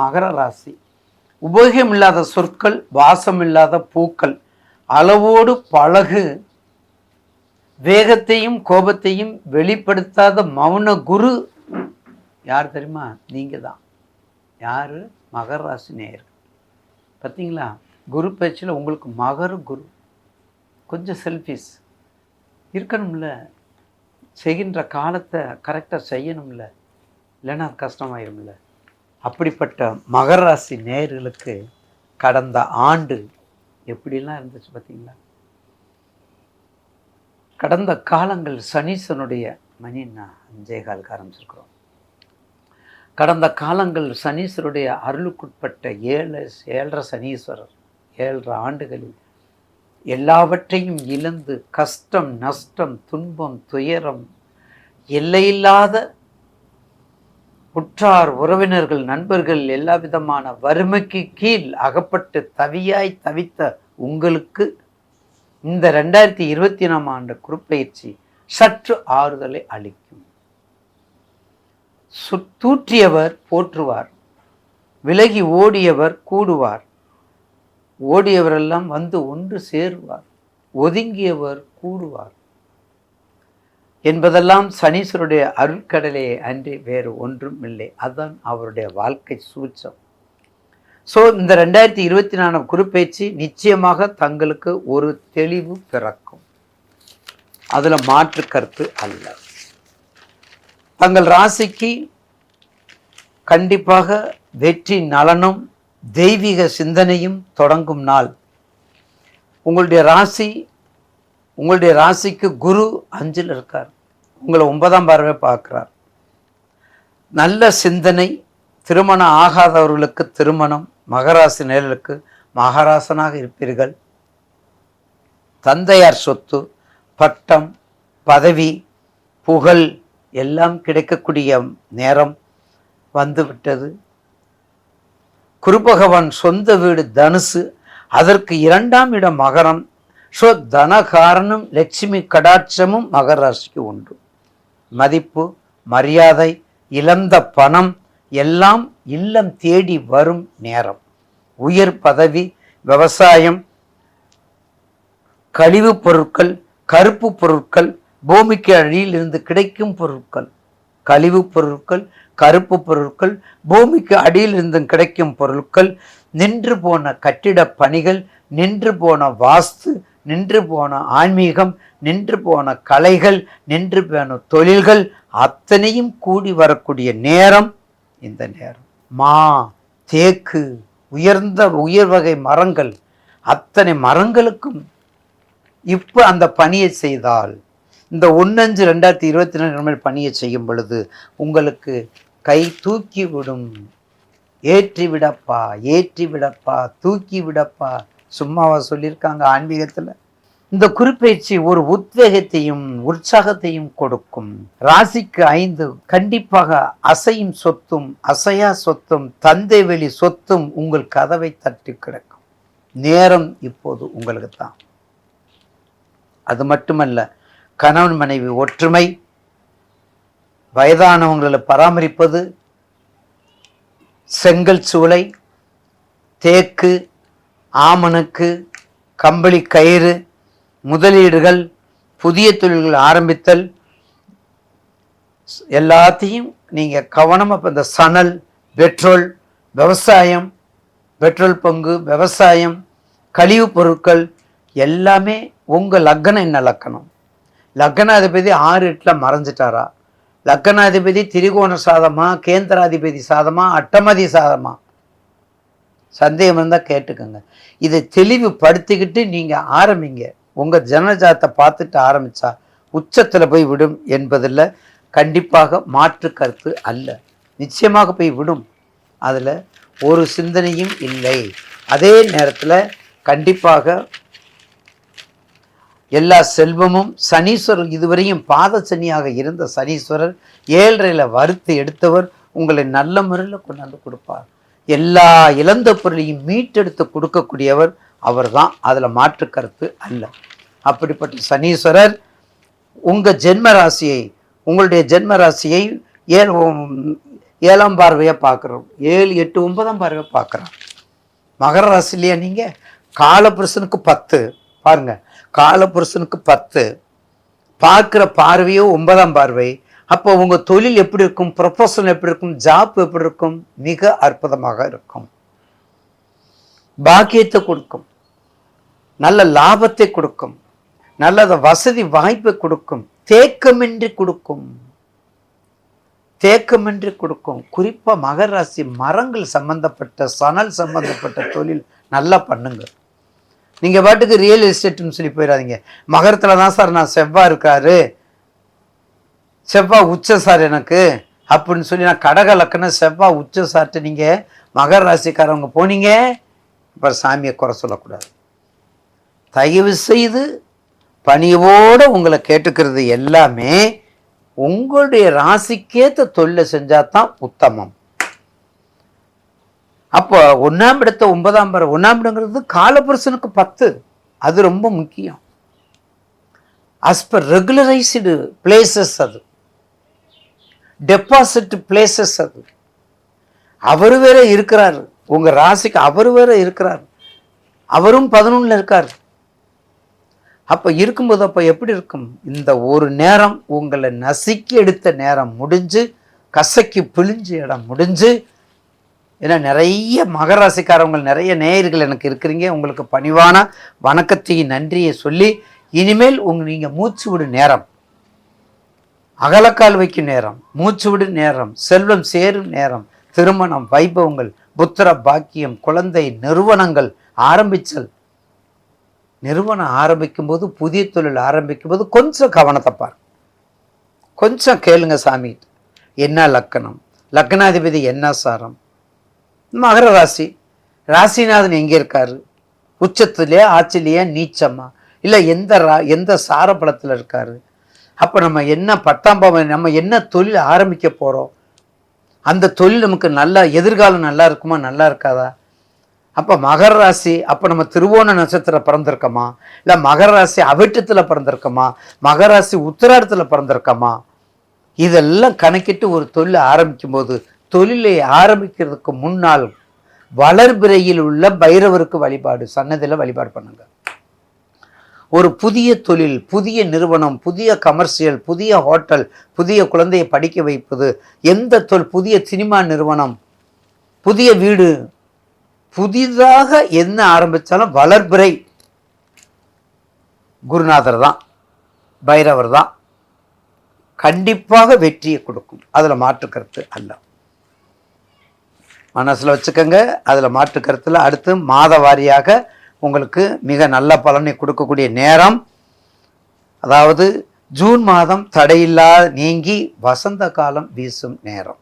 மகர ராசி. உபயோகம் இல்லாத சொற்கள் வாசம் இல்லாத பூக்கள் அளவோடு பழகு வேகத்தையும் கோபத்தையும் வெளிப்படுத்தாத மௌன குரு யார் தெரியுமா? நீங்கள் தான் யார்? மகர ராசி நேயர் பார்த்தீங்களா குரு பேச்சில் உங்களுக்கு மகர குரு. கொஞ்சம் செல்ஃபிஸ் இருக்கணும்ல. செய்கின்ற காலத்தை கரெக்டாக செய்யணும்ல. இல்லைன்னா அது கஷ்டமாயிரும்ல. அப்படிப்பட்ட மகர ராசி நேயர்களுக்கு கடந்த ஆண்டு எப்படிலாம் இருந்துச்சு பார்த்தீங்களா? கடந்த காலங்கள் சனீசனுடைய மணி நான் அஞ்சே காலுக்கு ஆரம்பிச்சிருக்கிறோம். கடந்த காலங்கள் சனீஸ்வருடைய அருளுக்குட்பட்ட ஏழு ஏழரை சனீஸ்வரர் ஏழரை ஆண்டுகளில் எல்லாவற்றையும் இழந்து கஷ்டம் நஷ்டம் துன்பம் துயரம் எல்லையில்லாத உற்றார் உறவினர்கள் நண்பர்கள் எல்லா விதமான வறுமைக்கு கீழ் அகப்பட்டு தவியாய் தவித்த உங்களுக்கு இந்த ரெண்டாயிரத்தி இருபத்தி நாம் ஆண்டு குறுப்பயிற்சி சற்று ஆறுதலை அளிக்கும். சு- தூற்றியவர் போற்றுவார் விலகி ஓடியவர் கூடுவார். ஓடியவரெல்லாம் வந்து ஒன்று சேருவார் ஒதுங்கியவர் கூடுவார். என்பதெல்லாம் சனீஸ்வருடைய அருட்கடலே அன்றி வேறு ஒன்றும் இல்லை. அதுதான் அவருடைய வாழ்க்கை சூழ்ச்சம் ஸோ இந்த ரெண்டாயிரத்தி இருபத்தி நாலு குறிப்பேச்சு நிச்சயமாக தங்களுக்கு ஒரு தெளிவு பிறக்கும். அதில் மாற்று கருத்து அல்ல. தங்கள் ராசிக்கு கண்டிப்பாக வெற்றி நலனும் தெய்வீக சிந்தனையும் தொடங்கும் நாள். உங்களுடைய ராசி உங்களுடைய ராசிக்கு குரு அஞ்சில் இருக்கார். உங்களை ஒன்பதாம் பார்வை பார்க்குறார். நல்ல சிந்தனை திருமணம் ஆகாதவர்களுக்கு திருமணம் மகராசி நேர்களுக்கு மகாராசனாக இருப்பீர்கள். தந்தையார் சொத்து பட்டம் பதவி புகழ் எல்லாம் கிடைக்கக்கூடிய நேரம் வந்துவிட்டது. குருபகவான் சொந்த வீடு தனுசு அதற்கு இரண்டாம் இடம் மகரம். ஸோ தனகாரனும் லட்சுமி கடாட்சமும் மகராசிக்கு உண்டு. மதிப்பு மரியாதை இழந்த பணம் எல்லாம் இல்லம் தேடி வரும் நேரம். உயர் பதவி விவசாயம் கழிவுப் பொருட்கள் கருப்பு பொருட்கள் பூமிக்கு அடியில் இருந்து கிடைக்கும் பொருட்கள் கழிவுப் பொருட்கள் கருப்பு பொருட்கள் பூமிக்கு அடியில் இருந்து கிடைக்கும் பொருட்கள் நின்று போன கட்டிட பணிகள் நின்று போன வாஸ்து நின்று போன ஆன்மீகம் நின்று போன கலைகள் நின்று போன தொழில்கள் அத்தனையும் கூடி வரக்கூடிய நேரம் இந்த நேரம். மா தேக்கு உயர்ந்த உயர் வகை மரங்கள் அத்தனை மரங்களுக்கும் இப்போ அந்த பணியை செய்தால் இந்த ஒன்னஞ்சு ரெண்டாயிரத்தி இருபத்தி ரெண்டு பணியை செய்யும் பொழுது உங்களுக்கு கை தூக்கி விடும் ஏற்றி விடப்பா ஏற்றி விடப்பா தூக்கி விடப்பா சும்மாவா சொல்லியிருக்காங்க ஆன்மீகத்தில். இந்த குறிப்பயிற்சி ஒரு உத்வேகத்தையும் உற்சாகத்தையும் கொடுக்கும். ராசிக்கு ஐந்து கண்டிப்பாக அசையும் சொத்தும் அசையா சொத்தும் தந்தை வெளி சொத்தும் உங்கள் கதவை தட்டி கிடக்கும். நேரம் இப்போது உங்களுக்கு தான் அது மட்டுமல்ல கணவன் மனைவி ஒற்றுமை வயதானவங்களை பராமரிப்பது செங்கல் சூளை தேக்கு ஆமணக்கு கம்பளி கயிறு முதலீடுகள் புதிய தொழில்கள் ஆரம்பித்தல் எல்லாத்தையும் நீங்கள் கவனமாக இப்போ இந்த சணல் பெட்ரோல் விவசாயம் பெட்ரோல் பங்கு விவசாயம் கழிவுப் பொருட்கள் எல்லாமே உங்கள் லக்கணம் என்ன லக்கணம்? லக்னாதிபதி ஆறு எட்டில் மறைஞ்சிட்டாரா? லக்னாதிபதி திரிகோண சாதமா கேந்திராதிபதி சாதமா அட்டமதி சாதமா? சந்தேகம் இருந்தால் கேட்டுக்கோங்க. இதை தெளிவுபடுத்திக்கிட்டு நீங்கள் ஆரம்பிங்க. உங்கள் ஜனஜாத்தை பார்த்துட்டு ஆரம்பித்தா உச்சத்தில் போய் விடும் என்பதில் கண்டிப்பாக மாற்று கருத்து அல்ல. நிச்சயமாக போய் விடும். அதில் ஒரு சிந்தனையும் இல்லை. அதே நேரத்தில் கண்டிப்பாக எல்லா செல்வமும் சனீஸ்வரர் இதுவரையும் பாத சனியாக இருந்த சனீஸ்வரர் ஏழரையில் வறுத்து எடுத்தவர் உங்களை நல்ல முறையில் கொண்டாந்து கொடுப்பார். எல்லா இழந்த பொருளையும் மீட்டெடுத்து கொடுக்கக்கூடியவர் அவர்தான். அதில் மாற்று கருத்து அல்ல. அப்படிப்பட்ட சனீஸ்வரர் உங்கள் ஜென்ம ராசியை உங்களுடைய ஜென்ம ராசியை ஏன் ஏழாம் பார்வையாக பார்க்குறோம்? ஏழு எட்டு ஒன்பதாம் பார்வையை பார்க்குறோம். மகர ராசிலையா நீங்கள் காலபுருஷனுக்கு பத்து. பாருங்கள் காலபுருஷனுக்கு பத்து. பார்க்குற பார்வையோ ஒன்பதாம் பார்வை. அப்போ உங்கள் தொழில் எப்படி இருக்கும்? ப்ரொஃபஷன் எப்படி இருக்கும்? ஜாப் எப்படி இருக்கும்? மிக அற்புதமாக இருக்கும். பாக்கியத்தை கொடுக்கும். நல்ல லாபத்தை கொடுக்கும். நல்ல வசதி வாய்ப்பை கொடுக்கும். தேக்கமின்றி கொடுக்கும். தேக்கமின்றி கொடுக்கும். குறிப்பாக மகர ராசி மரங்கள் சம்பந்தப்பட்ட சணல் சம்பந்தப்பட்ட தொழில் நல்லா பண்ணுங்க. நீங்கள் பாட்டுக்கு ரியல் எஸ்டேட்னு சொல்லி போயிடாதீங்க மகரத்தில் தான் சார் நான் செவ்வாய் இருக்காரு. செவ்வாய் உச்ச சார் எனக்கு அப்படின்னு சொல்லி நான் கடக லக்கணம் செவ்வாய் உச்ச சார்ட்டு நீங்கள் மகர ராசிக்காரவங்க போனீங்க அப்புறம் சாமியை குறை சொல்லக்கூடாது. தயவு செய்து பணியோடு உங்களை கேட்டுக்கிறது எல்லாமே உங்களுடைய ராசிக்கேற்ற தொழிலை செஞ்சால் தான் உத்தமம். அப்போ ஒன்றாம் இடத்த ஒன்பதாம் பர ஒன்றாம் இடங்கிறது காலபுருஷனுக்கு பத்து. அது ரொம்ப முக்கியம். அஸ் பர் ரெகுலரைஸ்டு பிளேசஸ் அது. டெபாசிட் பிளேசஸ் அது. அவர் வேற இருக்கிறார். உங்கள் ராசிக்கு அவர் வேற இருக்கிறார். அவரும் பதினொன்றில் இருக்கார். அப்போ இருக்கும்போது அப்போ எப்படி இருக்கும்? இந்த ஒரு நேரம் உங்களை நசுக்கி எடுத்த நேரம் முடிஞ்சு கசக்கி பிழிஞ்ச இடம் முடிஞ்சு ஏன்னா நிறைய மகராசிக்காரவங்க நிறைய நேயர்கள் எனக்கு இருக்கிறீங்க. உங்களுக்கு பணிவான வணக்கத்தையும் நன்றியை சொல்லி இனிமேல் உங்க நீங்கள் மூச்சு விடும் நேரம். அகலக்கால் வைக்கும் நேரம் மூச்சு விடும் நேரம் செல்வம் சேரும் நேரம் திருமணம் வைபவங்கள் புத்திர பாக்கியம் குழந்தை நிறுவனங்கள் ஆரம்பிச்சல். நிறுவனம் ஆரம்பிக்கும் போது புதிய தொழில் ஆரம்பிக்கும் போது கொஞ்சம் கவனத்தை பாரு கொஞ்சம் கேளுங்க சாமி. என்ன லக்கணம்? லக்னாதிபதி என்ன சாரம்? மகர ராசி. ராசிநாதன் எங்கே இருக்காரு? உச்சத்துலேயே ஆட்சிலேயே நீச்சமா? இல்லை எந்த ரா எந்த சாரப்படத்தில் இருக்காரு? அப்போ நம்ம என்ன பத்தாம் நம்ம என்ன தொழில் ஆரம்பிக்க போகிறோம் அந்த தொழில் நமக்கு நல்லா எதிர்காலம் நல்லா இருக்குமா நல்லா இருக்காதா? அப்போ மகர ராசி அப்போ நம்ம திருவோண நட்சத்திரம் பிறந்திருக்கோமா? இல்லை மகர ராசி அவிட்டத்தில் பிறந்திருக்கோமா? மகர ராசி உத்திராடத்தில் பிறந்திருக்கோமா? இதெல்லாம் கணக்கிட்டு ஒரு தொழில் ஆரம்பிக்கும் போது தொழிலை ஆரம்பிக்கிறதுக்கு முன்னால் வளர்பிறையில் உள்ள பைரவருக்கு வழிபாடு சன்னதியில் வழிபாடு பண்ணுங்கள் ஒரு புதிய தொழில் புதிய நிறுவனம் புதிய கமர்ஷியல் புதிய ஹோட்டல் புதிய குழந்தையை படிக்க வைப்பது எந்த தொல் புதிய சினிமா நிறுவனம் புதிய வீடு புதிதாக என்ன ஆரம்பித்தாலும் வளர்பிறை. குருநாதர் தான் பைரவர் தான் கண்டிப்பாக வெற்றியை கொடுக்கும். அதில் மாற்று கருத்து அல்ல. மனசில் வச்சுக்கோங்க அதில் மாற்று கருத்தில் அடுத்து மாத வாரியாக உங்களுக்கு மிக நல்ல பலனை கொடுக்கக்கூடிய நேரம். அதாவது ஜூன் மாதம் தடையில்லா நீங்கி வசந்த காலம் வீசும் நேரம்.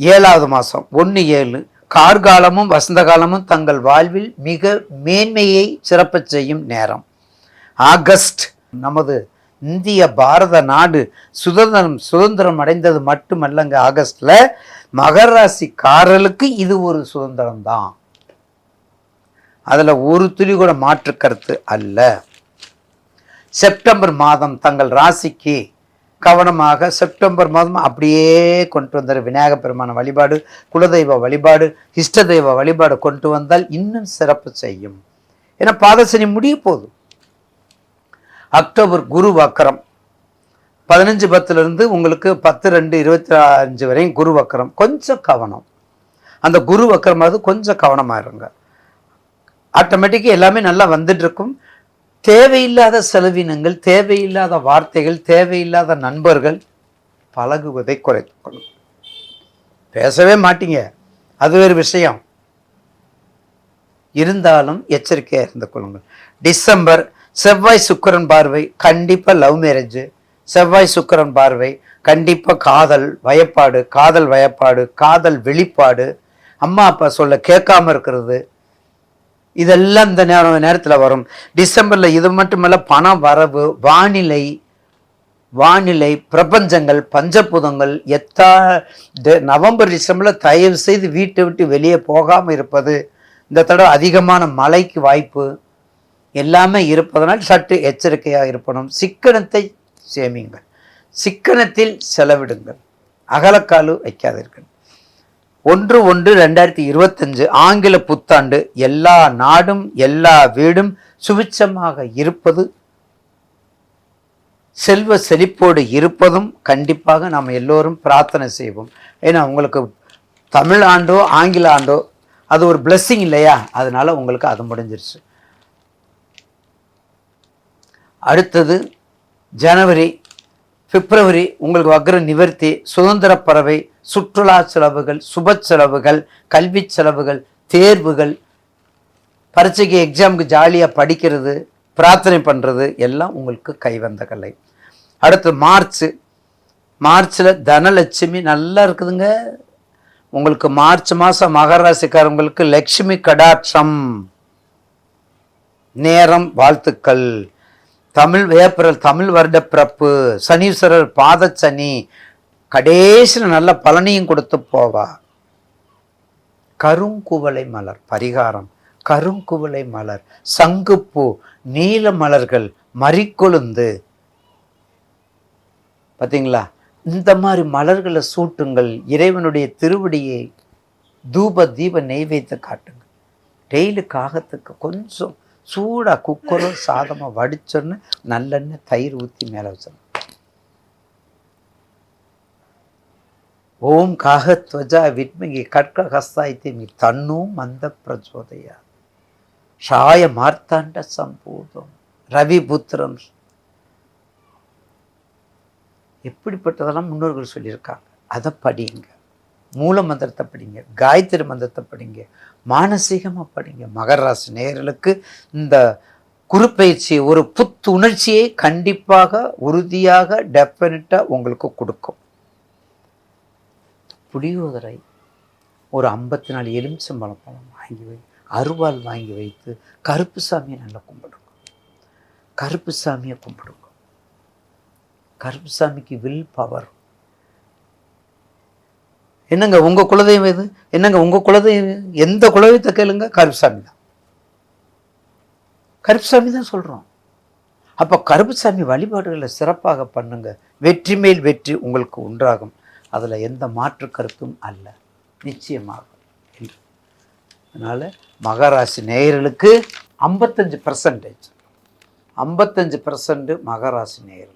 ஏழாவது மாதம் ஒன்று ஏழு. கார்காலமும் வசந்த காலமும் தங்கள் வாழ்வில் மிக மேன்மையை சிறப்பு செய்யும் நேரம். ஆகஸ்ட் நமது இந்திய பாரத நாடு சுதந்திரம் சுதந்திரம் அடைந்தது மட்டுமல்லங்க ஆகஸ்டில் மகராசிக்காரர்களுக்கு இது ஒரு சுதந்திரம் தான் அதில் ஒரு துளி கூட மாற்று கருத்து அல்ல. செப்டம்பர் மாதம் தங்கள் ராசிக்கு கவனமாக செப்டம்பர் மாதம் அப்படியே கொண்டு வந்தார். விநாயக பெருமான வழிபாடு குலதெய்வ வழிபாடு இஷ்ட தெய்வ வழிபாடு கொண்டு வந்தால் இன்னும் சிறப்பு செய்யும். ஏன்னா பாதசனி முடிய போகுது. அக்டோபர் குரு வக்கரம். பதினஞ்சு பத்துலேருந்து உங்களுக்கு பத்து ரெண்டு இருபத்தி அஞ்சு வரையும் குரு வக்கரம். கொஞ்சம் கவனம். அந்த குரு வக்கரமாவது கொஞ்சம் கவனமாக இருங்க. ஆட்டோமேட்டிக்காக எல்லாமே நல்லா வந்துட்டு இருக்கும் தேவையில்லாத செலவினங்கள் தேவையில்லாத வார்த்தைகள் தேவையில்லாத நண்பர்கள் பழகுவதை குறைத்துக்கணும் பேசவே மாட்டீங்க. அது ஒரு விஷயம். இருந்தாலும் எச்சரிக்கையாக இருந்து கொள்ளுங்கள். டிசம்பர் செவ்வாய் சுக்கரன் பார்வை கண்டிப்பாக லவ் மேரேஜ். செவ்வாய் சுக்கரன் பார்வை கண்டிப்பாக காதல் வயப்பாடு காதல் வயப்பாடு காதல் வெளிப்பாடு. அம்மா அப்பா சொல்ல கேட்காம இருக்கிறது இதெல்லாம் இந்த நேரம் நேரத்தில் வரும். டிசம்பரில் இது மட்டுமல்ல பண வரவு வானிலை வானிலை பிரபஞ்சங்கள் பஞ்சபூதங்கள் எத்தா நவம்பர் டிசம்பரில் தயவு செய்து வீட்டை விட்டு வெளியே போகாமல் இருப்பது இந்த தடவை அதிகமான மழைக்கு வாய்ப்பு எல்லாமே இருப்பதனால் சற்று எச்சரிக்கையாக இருப்பணும். சிக்கனத்தை சேமியுங்கள். சிக்கனத்தில் செலவிடுங்கள். அகலக்காலு வைக்காதீர்கள். ஒன்று ஒன்று ரெண்டாயிரத்தி இருபத்தஞ்சு ஆங்கில புத்தாண்டு எல்லா நாடும் எல்லா வீடும் சுவிச்சமாக இருப்பது செல்வ செழிப்போடு இருப்பதும் கண்டிப்பாக நாம் எல்லோரும் பிரார்த்தனை செய்வோம். ஏன்னா உங்களுக்கு தமிழ் ஆண்டோ ஆங்கில ஆண்டோ அது ஒரு blessing இல்லையா? அதனால உங்களுக்கு அது முடிஞ்சிருச்சு. அடுத்தது ஜனவரி பிப்ரவரி உங்களுக்கு வக்ர நிவர்த்தி சுதந்திர பறவை சுற்றுலா செலவுகள் சுப செலவுகள் கல்வி செலவுகள் தேர்வுகள் பரீட்சைக்கு எக்ஸாமுக்கு ஜாலியாக படிக்கிறது பிரார்த்தனை பண்ணுறது எல்லாம் உங்களுக்கு கைவந்த கலை. அடுத்து மார்ச். மார்ச்சில் தனலட்சுமி நல்லா இருக்குதுங்க. உங்களுக்கு மார்ச் மாதம் மகராசிக்காரங்களுக்கு லட்சுமி கடாட்சம். நேரம் வாழ்த்துக்கள். தமிழ் ஏப்ரல் தமிழ் வருட பிறப்பு சனீஸ்வரர் பாதச்சனி கடைசியில் நல்ல பலனையும் கொடுத்து போவா. கருங்குவளை மலர் பரிகாரம். கருங்குவளை மலர் சங்குப்பூ நீல மலர்கள் மறிக்கொழுந்து. பார்த்தீங்களா இந்த மாதிரி மலர்களை சூட்டுங்கள் இறைவனுடைய திருவடியை தூப தீப நெய்வேத்த காட்டுங்கள். டெய்லி காகத்துக்கு கொஞ்சம் சூடாக குக்கரும் சாதமாக வடிச்சோன்னு நல்லெண்ணெய் தயிர் ஊற்றி மேலே வச்சிடணும். ஓம் காகத்வஜா விட்மிகி கட்க ஹஸ்தாய்த்தி தன்னும் மந்த பிரச்சோதையா. ஷாய மார்த்தாண்ட சம்பூதம் ரவிபுத்திரம் எப்படிப்பட்டதெல்லாம் முன்னோர்கள் சொல்லியிருக்காங்க? அதை படியுங்க. மூல மந்திரத்தை படிங்க காயத்ரி மந்திரத்தை படிங்க மானசீகமாக படிங்க. மகராசி நேயர்களுக்கு இந்த குறுப்பயிற்சி ஒரு புத்துணர்ச்சியை கண்டிப்பாக உறுதியாக டெஃபினட்டாக உங்களுக்கு கொடுக்கும். புளியோதரை ஒரு ஐம்பத்தி நாலு எலுமிச்சம்பழம் பழம் வாங்கி வை அருவாள் வாங்கி வைத்து கருப்பு சாமியை நல்லா கும்பிடுங்க. கருப்பு சாமியை கும்பிடுங்க. கருப்பு சாமிக்கு வில் பவர் என்னங்க உங்கள் குலதெய்வம் எது? என்னங்க உங்கள் குலதெய்வம் எந்த குலதெய்வத்தை கேளுங்க? கருப்புசாமி தான் கருப்புசாமி தான் சொல்கிறோம் அப்போ கருப்புசாமி வழிபாடுகளை சிறப்பாக பண்ணுங்க. வெற்றி மேல் வெற்றி உங்களுக்கு உண்டாகும். அதில் எந்த மாற்று கருத்தும் அல்ல. நிச்சயமாக. என்று. அதனால் மகராசி நேயர்களுக்கு ஐம்பத்தஞ்சு பர்சன்டேஜ் ஐம்பத்தஞ்சு பர்சன்ட் மகராசி நேயர்கள்.